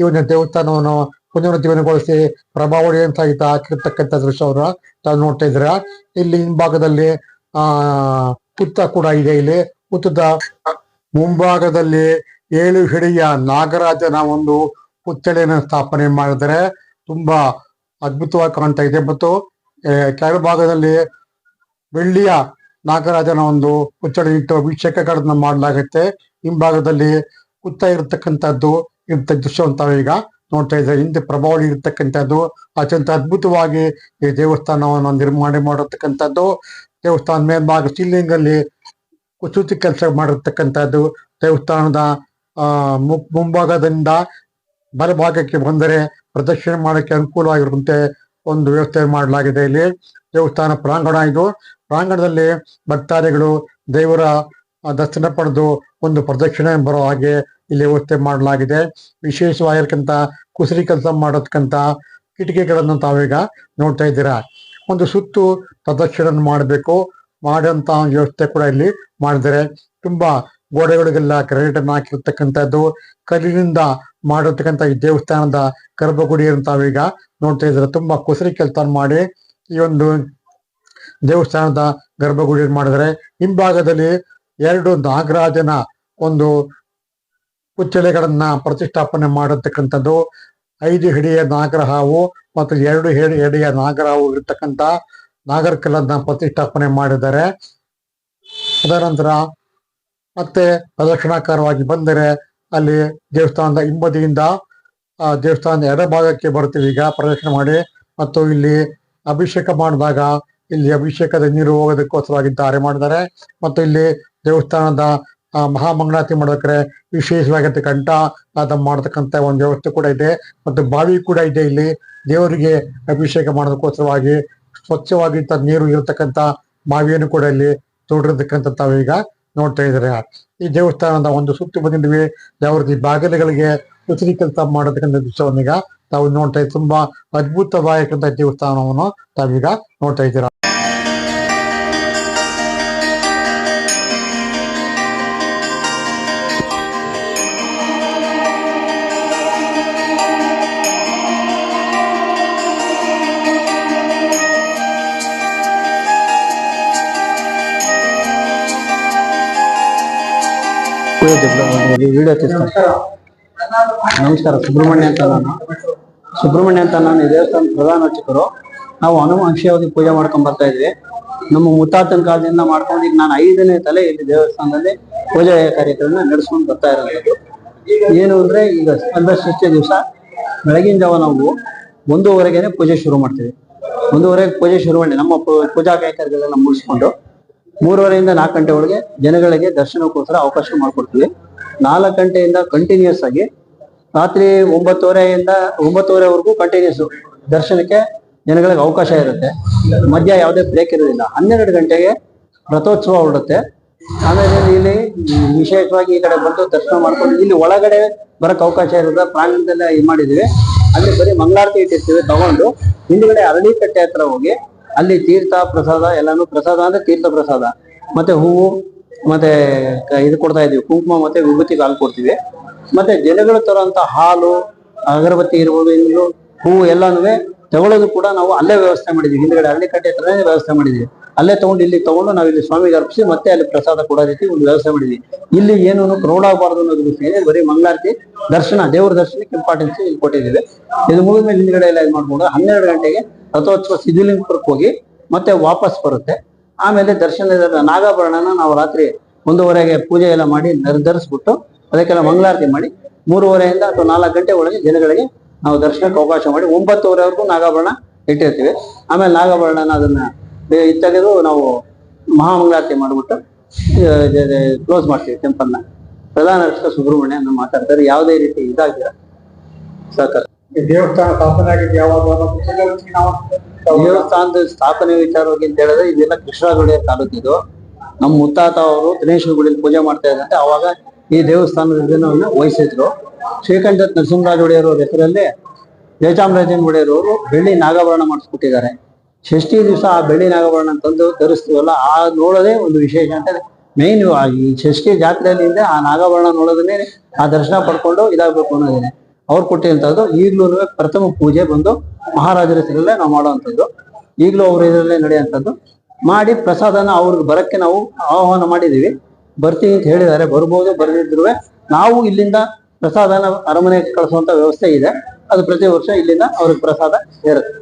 ಇವನ ದೇವಸ್ಥಾನವನ್ನು ಪುನರುಜ್ಜೀವನಗೊಳಿಸಿ ಪ್ರಭಾವಳಿ ಸಹಿತ ಹಾಕಿರ್ತಕ್ಕಂಥ ದೃಶ್ಯವನ್ನು ತಾವು ನೋಡ್ತಾ ಇದ್ರ ಇಲ್ಲಿ ಹಿಂಭಾಗದಲ್ಲಿ, ಆ ಪುತ್ತ ಕೂಡ ಇದೆ ಇಲ್ಲಿ. ಪುತ್ತದ ಮುಂಭಾಗದಲ್ಲಿ ಏಳು ಹಿಡಿಯ ನಾಗರಾಜನ ಒಂದು ಪುತ್ಥಳಿಯನ್ನು ಸ್ಥಾಪನೆ ಮಾಡಿದರೆ ತುಂಬಾ ಅದ್ಭುತವಾಗಿ ಕಾಣ್ತಾ ಇದೆ. ಮತ್ತು ಕೆಳಭಾಗದಲ್ಲಿ ಬೆಳ್ಳಿಯ ನಾಗರಾಜನ ಒಂದು ಪುತ್ಥಳಿ ಇಟ್ಟು ಅಭಿಷೇಕಗಳನ್ನ ಮಾಡಲಾಗುತ್ತೆ. ಹಿಂಭಾಗದಲ್ಲಿ ಪುತ್ತ ಇರತಕ್ಕಂಥದ್ದು ಇರ್ತಕ್ಕ ದೃಶ್ಯವಂತ ತಾವೀಗ ನೋಡ್ತಾ ಇದ್ದಾರೆ. ಹಿಂದೆ ಪ್ರಭಾವಳಿ ಇರತಕ್ಕಂಥದ್ದು, ಅತ್ಯಂತ ಅದ್ಭುತವಾಗಿ ಈ ದೇವಸ್ಥಾನವನ್ನು ನಿರ್ಮಾಣ ಮಾಡಿರ್ತಕ್ಕಂಥದ್ದು, ದೇವಸ್ಥಾನ ಮೇಲ್ಭಾಗ ಸೀಲಿಂಗ್ ಅಲ್ಲಿ ಕುಸೂತಿ ಕೆಲಸ ಮಾಡಿರ್ತಕ್ಕಂಥದ್ದು, ದೇವಸ್ಥಾನದ, ಆ ಮುಂಭಾಗದಿಂದ ಬಲಭಾಗಕ್ಕೆ ಬಂದರೆ ಪ್ರದಕ್ಷಿಣೆ ಮಾಡಕ್ಕೆ ಅನುಕೂಲವಾಗಿರುವಂತೆ ಒಂದು ವ್ಯವಸ್ಥೆ ಮಾಡಲಾಗಿದೆ ಇಲ್ಲಿ. ದೇವಸ್ಥಾನ ಪ್ರಾಂಗಣ ಇದು. ಪ್ರಾಂಗಣದಲ್ಲಿ ಭಕ್ತಾದಿಗಳು ದೇವರ ದರ್ಶನ ಪಡೆದು ಒಂದು ಪ್ರದಕ್ಷಿಣೆ ಬರೋ ಹಾಗೆ ಇಲ್ಲಿ ವ್ಯವಸ್ಥೆ ಮಾಡಲಾಗಿದೆ. ವಿಶೇಷವಾಗಿರ್ತಕ್ಕಂಥ ಕುಸರಿ ಕೆಲಸ ಮಾಡತಕ್ಕಂಥ ಕಿಟಕಿಗಳನ್ನು ತಾವೀಗ ನೋಡ್ತಾ ಇದ್ದೀರಾ. ಒಂದು ಸುತ್ತು ಪ್ರದಕ್ಷಿಣೆ ಮಾಡಬೇಕು. ಮಾಡಂತ ವ್ಯವಸ್ಥೆ ಕೂಡ ಇಲ್ಲಿ ಮಾಡಿದರೆ ತುಂಬಾ ಗೋಡೆಗಳಿಗೆಲ್ಲ ಕ್ರೆಡಿಟ್ ಅನ್ನು ಹಾಕಿರ್ತಕ್ಕಂಥದ್ದು. ಕಲ್ಲಿನಿಂದ ಮಾಡಿರ್ತಕ್ಕಂಥ ಈ ದೇವಸ್ಥಾನದ ಗರ್ಭಗುಡಿ ಅಂತ ಈಗ ನೋಡ್ತಾ ಇದ್ದಾರೆ. ತುಂಬಾ ಕುಸರಿ ಕೆಲಸ ಮಾಡಿ ಈ ಒಂದು ದೇವಸ್ಥಾನದ ಗರ್ಭಗುಡಿಯನ್ನು ಮಾಡಿದರೆ ಹಿಂಭಾಗದಲ್ಲಿ ಎರಡು ನಾಗರಾಜನ ಒಂದು ಕುಚ್ಚಳೆಗಳನ್ನ ಪ್ರತಿಷ್ಠಾಪನೆ ಮಾಡತಕ್ಕಂಥದ್ದು. ಐದು ಹಿಡಿಯ ನಾಗರಹಾವು ಮತ್ತು ಎರಡು ಹಿಡಿ ಹಿಡಿಯ ನಾಗರಹಾವು ಇರತಕ್ಕಂಥ ನಾಗರಕಲ್ಲನ್ನ ಪ್ರತಿಷ್ಠಾಪನೆ ಮಾಡಿದ್ದಾರೆ. ಅದನಂತರ ಮತ್ತೆ ಪ್ರದಕ್ಷಿಣಾಕಾರವಾಗಿ ಬಂದರೆ ಅಲ್ಲಿ ದೇವಸ್ಥಾನದ ಹಿಂಬದಿಯಿಂದ, ಆ, ದೇವಸ್ಥಾನದ ಎಡಭಾಗಕ್ಕೆ ಬರ್ತೀವಿ ಈಗ ಪ್ರದಕ್ಷಿಣೆ ಮಾಡಿ ಮತ್ತು ಇಲ್ಲಿ ಅಭಿಷೇಕ ಮಾಡಿದಾಗ ಇಲ್ಲಿ ಅಭಿಷೇಕದ ನೀರು ಹೋಗೋದಕ್ಕೋಸ್ಕರವಾಗಿ ದಾರಿ ಮಾಡಿದ್ದಾರೆ. ಮತ್ತು ಇಲ್ಲಿ ದೇವಸ್ಥಾನದ ಆ, ಮಹಾಮಂಗಳಾರತಿ ಮಾಡ್ಬೇಕಾದ್ರೆ ವಿಶೇಷವಾಗಿ ಕಂಠ ಅದ ಮಾಡತಕ್ಕಂತ ಒಂದು ವ್ಯವಸ್ಥೆ ಕೂಡ ಇದೆ ಮತ್ತು ಬಾವಿ ಕೂಡ ಇದೆ ಇಲ್ಲಿ. ದೇವರಿಗೆ ಅಭಿಷೇಕ ಮಾಡೋದಕ್ಕೋಸ್ಕರವಾಗಿ ಸ್ವಚ್ಛವಾಗಿ ತ- ನೀರು ಇರತಕ್ಕಂತ ಬಾವಿಯನ್ನು ಕೂಡ ಇಲ್ಲಿ ತೋಡಿರ್ತಕ್ಕಂಥ ತಾವೀಗ ನೋಡ್ತಾ ಇದ್ದಾರೆ. ಈ ದೇವಸ್ಥಾನದ ಒಂದು ಸುತ್ತು ಬಂದಿದ್ವಿ ಯಾವ ಬಾಗಿಲುಗಳಿಗೆ ಉಸಿರಿ ಕೆಲಸ ಮಾಡತಕ್ಕಂಥ ದೃಶ್ಯವನ್ನೀಗ ತಾವು ನೋಡ್ತಾ ಇದ್ದೀವಿ. ತುಂಬಾ ಅದ್ಭುತವಾಗಿರ್ತಕ್ಕಂಥ ದೇವಸ್ಥಾನವನ್ನು ತಾವೀಗ ನೋಡ್ತಾ ಇದ್ದೀರಾ. ವಿಡಿಯೋ ನಮಸ್ಕಾರ. ಸುಬ್ರಹ್ಮಣ್ಯ ಅಂತ ನಾನು. ಸುಬ್ರಹ್ಮಣ್ಯ ಅಂತ ನಾನು ಈ ದೇವಸ್ಥಾನದ ಪ್ರಧಾನ ಅರ್ಚಕರು. ನಾವು ಹನುವಂಶೀಯವಾಗಿ ಪೂಜೆ ಮಾಡ್ಕೊಂಡ್ ಬರ್ತಾ ಇದ್ವಿ. ನಮ್ಮ ಮುತ್ತಾತನ ಕಾಲದಿಂದ ಮಾಡ್ಕೊಂಡು ಈಗ ನಾನು ಐದನೇ ತಲೆ ಇಲ್ಲಿ ದೇವಸ್ಥಾನದಲ್ಲಿ ಪೂಜಾ ಕಾರ್ಯಕ್ರಮ ನಡೆಸ್ಕೊಂಡು ಬರ್ತಾ ಇರೋದು. ಏನು ಅಂದ್ರೆ ಈಗ ಸಂದರ್ಶಿಸಿದ ದಿವಸ. ಬೆಳಗಿನ ಜಾವ ನಾವು ಒಂದೂವರೆಗೆನೆ ಪೂಜೆ ಶುರು ಮಾಡ್ತೀವಿ. ಒಂದೂವರೆಗೆ ಪೂಜೆ ಶುರು ಮಾಡಿ ನಮ್ಮ ಪೂಜಾ ಕಾರ್ಯಕ್ರಮ ಮುಗಿಸ್ಕೊಂಡು ಮೂರುವರೆಯಿಂದ ನಾಲ್ಕು ಗಂಟೆ ಒಳಗೆ ಜನಗಳಿಗೆ ದರ್ಶನಕ್ಕೋಸ್ಕರ ಅವಕಾಶ ಮಾಡಿಕೊಡ್ತೀವಿ. ನಾಲ್ಕು ಗಂಟೆಯಿಂದ ಕಂಟಿನ್ಯೂಸ್ ಆಗಿ ರಾತ್ರಿ ಒಂಬತ್ತುವರೆಯಿಂದ ಒಂಬತ್ತುವರೆವರೆಗೂ ಕಂಟಿನ್ಯೂಸ್ ದರ್ಶನಕ್ಕೆ ಜನಗಳಿಗೆ ಅವಕಾಶ ಇರುತ್ತೆ. ಮಧ್ಯ ಯಾವುದೇ ಬ್ರೇಕ್ ಇರೋದಿಲ್ಲ ಹನ್ನೆರಡು ಗಂಟೆಗೆ ರಥೋತ್ಸವ ಹೊರಡುತ್ತೆ. ಆಮೇಲೆ ಇಲ್ಲಿ ವಿಶೇಷವಾಗಿ ಈ ಕಡೆ ಬಂದು ದರ್ಶನ ಮಾಡ್ಕೊಂಡು ಇಲ್ಲಿ ಒಳಗಡೆ ಬರಕ್ ಅವಕಾಶ ಇರುತ್ತೆ ಪ್ರಾಂಗಣದಲ್ಲೇ ಇದು ಮಾಡಿದ್ದೀವಿ ಅಲ್ಲಿ ಬರೀ ಮಂಗಳಾರತಿ ಇಟ್ಟಿರ್ತೀವಿ, ತಗೊಂಡು ಹಿಂದ್ಗಡೆ ಅರಳಿಕಟ್ಟೆ ಹತ್ರ ಹೋಗಿ ಅಲ್ಲಿ ತೀರ್ಥ ಪ್ರಸಾದ ಎಲ್ಲಾನು ಪ್ರಸಾದ ಅಂದ್ರೆ ತೀರ್ಥ ಪ್ರಸಾದ. ಮತ್ತೆ ಹೂವು, ಮತ್ತೆ ಇದು ಕೊಡ್ತಾ ಇದೀವಿ ಕುಂಕುಮ ಮತ್ತೆ ವಿಭೂತಿ ಹಾಲು ಕೊಡ್ತೀವಿ. ಮತ್ತೆ ಜನಗಳು ತರುವಂತ ಹಾಲು, ಅಗರಬತ್ತಿ ಇರ್ಬೋದು ಹೂವು ಎಲ್ಲಾನು ತಗೊಳ್ಳೋದು ಕೂಡ ನಾವು ಅಲ್ಲೇ ವ್ಯವಸ್ಥೆ ಮಾಡಿದೀವಿ. ಹಿಂದ್ಗಡೆ ಅರಳಿಕಟ್ಟೆ ಹತ್ರನೇ ವ್ಯವಸ್ಥೆ ಮಾಡಿದ್ವಿ. ಅಲ್ಲೇ ತಗೊಂಡು ಇಲ್ಲಿ ತಗೊಂಡು ನಾವು ಇಲ್ಲಿ ಸ್ವಾಮಿಗೆ ಅರ್ಪಿಸಿ ಮತ್ತೆ ಅಲ್ಲಿ ಪ್ರಸಾದ ಕೊಡೋ ರೀತಿ ಒಂದು ವ್ಯವಸ್ಥೆ ಮಾಡಿದ್ವಿ. ಇಲ್ಲಿ ಏನು ಆಗಬಾರ್ದು ಅನ್ನೋದು ದೃಷ್ಟಿಯಲ್ಲಿ ಬರೀ ಮಂಗಳಾರತಿ, ದರ್ಶನ, ದೇವರ ದರ್ಶನಕ್ಕೆ ಇಂಪಾರ್ಟೆನ್ಸ್ ಇಲ್ಲಿ ಕೊಟ್ಟಿದ್ದೀವಿ. ಇದು ಮುಗಿದ್ಮೇಲೆ ಹಿಂದ್ಗಡೆ ಎಲ್ಲ ಇದು ಮಾಡ್ಕೊಂಡು ಹನ್ನೆರಡು ಗಂಟೆಗೆ ರಥೋತ್ಸವ ಸಿದ್ಧಲಿಂಗಪುರಕ್ಕೆ ಹೋಗಿ ಮತ್ತೆ ವಾಪಸ್ ಬರುತ್ತೆ. ಆಮೇಲೆ ದರ್ಶನದ ನಾಗಾಭರಣನ ನಾವು ರಾತ್ರಿ ಒಂದೂವರೆಗೆ ಪೂಜೆ ಎಲ್ಲ ಮಾಡಿ ನಿರ್ಧರಿಸ್ಬಿಟ್ಟು ಅದಕ್ಕೆಲ್ಲ ಮಂಗಳಾರತಿ ಮಾಡಿ ಮೂರುವರೆಯಿಂದ ಅಥವಾ ನಾಲ್ಕು ಗಂಟೆ ಒಳಗೆ ಜನಗಳಿಗೆ ನಾವು ದರ್ಶನಕ್ಕೆ ಅವಕಾಶ ಮಾಡಿ ಒಂಬತ್ತುವರೆವರೆಗೂ ನಾಗಾಭರಣ ಇಟ್ಟಿರ್ತೀವಿ. ಆಮೇಲೆ ನಾಗಾಭರಣನ ಅದನ್ನ ತೆಗೆದು ನಾವು ಮಹಾಮಂಗಳಾರತಿ ಮಾಡಿಬಿಟ್ಟು ಕ್ಲೋಸ್ ಮಾಡ್ತೀವಿ ಟೆಂಪಲ್ನ ಪ್ರಧಾನ ಅರ್ಚಕ ಸುಬ್ರಹ್ಮಣ್ಯ ಅಂತ ಮಾತಾಡ್ತಾರೆ ಯಾವುದೇ ರೀತಿ ಇದಾಗಿಲ್ಲ. ಸಾಕಾರ ಈ ದೇವಸ್ಥಾನ ಸ್ಥಾಪನೆ ಆಗಿದ್ದು ಯಾವಾಗ ದೇವಸ್ಥಾನದ ಸ್ಥಾಪನೆ ವಿಚಾರವಾಗಿ ಅಂತ ಹೇಳಿದ್ರೆ ಇದೆಲ್ಲ ಕೃಷ್ಣಗುಡಿಯ ತಾಲೂಕಿದು. ನಮ್ಮ ಮುತ್ತಾತ ಅವರು ದಿನೇಶ್ವರ ಗುಡಿಯಲ್ಲಿ ಪೂಜೆ ಮಾಡ್ತಾ ಇದ್ದಂತೆ ಅವಾಗ ಈ ದೇವಸ್ಥಾನದ ಇದನ್ನು ವಹಿಸಿದ್ರು. ಶ್ರೀಕಂಠ ನರಸಿಂಹರಾಜ ಒಡೆಯರ್ ಅವ್ರ ಹೆಸರಲ್ಲಿ ಜಯಚಾಮರಾಜನ್ ಒಡೆಯರ್ ಅವರು ಬೆಳ್ಳಿ ನಾಗಾಭರಣ ಮಾಡಿಸ್ಬಿಟ್ಟಿದ್ದಾರೆ ಷಷ್ಠಿ ದಿವಸ ಆ ಬೆಳ್ಳಿ ನಾಗಾಭರಣ ತಂದು ಧರಿಸ್ತೀವಲ್ಲ, ಆ ನೋಡೋದೇ ಒಂದು ವಿಶೇಷ ಅಂತ ಮೇನ್ ಈ ಷಷ್ಠಿ ಜಾತ್ರೆಯಲ್ಲಿ ಆ ನಾಗಾಭರಣ ನೋಡೋದನ್ನೇ ಆ ದರ್ಶನ ಪಡ್ಕೊಂಡು ಇದಾಗಬೇಕು ಅನ್ನೋದೇನೆ. ಅವ್ರು ಕೊಟ್ಟಿರುವಂತದ್ದು ಈಗಲೂ ಪ್ರಥಮ ಪೂಜೆ ಬಂದು ಮಹಾರಾಜರ ಹೆಸರಲ್ಲೇ ನಾವು ಮಾಡುವಂಥದ್ದು. ಈಗಲೂ ಅವ್ರ ಇದರಲ್ಲೇ ನಡೆಯುವಂಥದ್ದು. ಮಾಡಿ ಪ್ರಸಾದನ ಅವ್ರಿಗೆ ಬರಕ್ಕೆ ನಾವು ಆಹ್ವಾನ ಮಾಡಿದೀವಿ ಬರ್ತೀವಿ ಅಂತ ಹೇಳಿದ್ದಾರೆ, ಬರ್ಬೋದು ಬರದಿದ್ರು ನಾವು ಇಲ್ಲಿಂದ ಪ್ರಸಾದನ ಅರಮನೆಗೆ ಕಳಿಸುವಂತ ವ್ಯವಸ್ಥೆ ಇದೆ. ಅದು ಪ್ರತಿ ವರ್ಷ ಇಲ್ಲಿಂದ ಅವ್ರಿಗೆ ಪ್ರಸಾದ ಸೇರುತ್ತೆ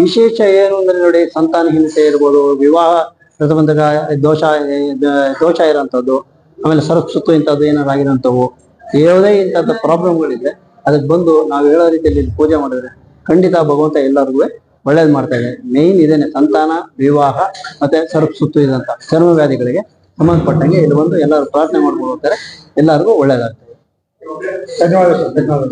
ವಿಶೇಷ ಏನು ಅಂದ್ರೆ ನೋಡಿ ಸಂತಾನಹೀನತೆ ಇರ್ಬೋದು, ವಿವಾಹ ಪ್ರತಿಬಂಧಕ ದೋಷ ದೋಷ ಇರೋಂಥದ್ದು ಆಮೇಲೆ ಸರಸ್ವತ್ತು ಇಂಥದ್ದು ಏನಾರು ಆಗಿರೋಂಥವು ಯಾವುದೇ ಇಂಥದ್ದು ಪ್ರಾಬ್ಲಮ್ಗಳಿದೆ ಅದಕ್ಕೆ ಬಂದು ನಾವು ಹೇಳೋ ರೀತಿಯಲ್ಲಿ ಪೂಜೆ ಮಾಡಿದ್ರೆ ಖಂಡಿತ ಭಗವಂತ ಎಲ್ಲರಿಗೂ ಒಳ್ಳೇದು ಮಾಡ್ತಾ ಇದೆ. ಮೇನ್ ಇದೇನೆ ಸಂತಾನ, ವಿವಾಹ, ಮತ್ತೆ ಸರಕು ಸುತ್ತು ಇದಂತ ಚರ್ಮ ವ್ಯಾಧಿಗಳಿಗೆ ಸಂಬಂಧಪಟ್ಟಂಗೆ ಇಲ್ಲಿ ಬಂದು ಎಲ್ಲರೂ ಪ್ರಾರ್ಥನೆ ಮಾಡ್ಕೊಂಡು ಹೋಗ್ತಾರೆ. ಎಲ್ಲರಿಗೂ ಒಳ್ಳೇದಾಗ್ತದೆ. ಧನ್ಯವಾದ ಧನ್ಯವಾದ